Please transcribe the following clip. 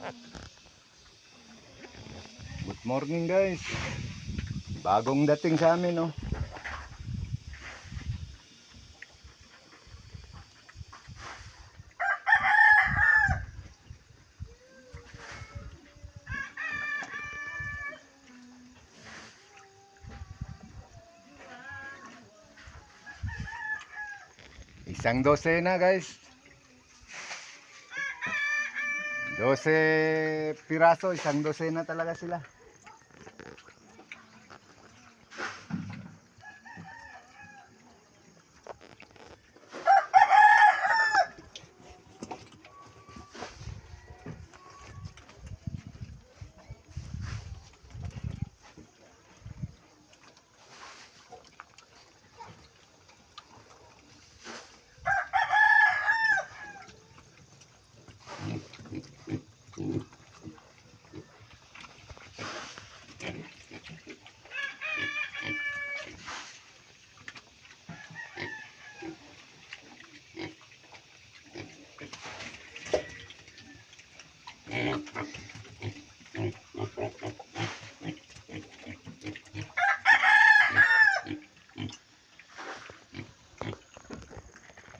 Good morning guys. Bagong dating sa amin oh. Isang dosena guys. 12 piraso, isang dosena talaga sila.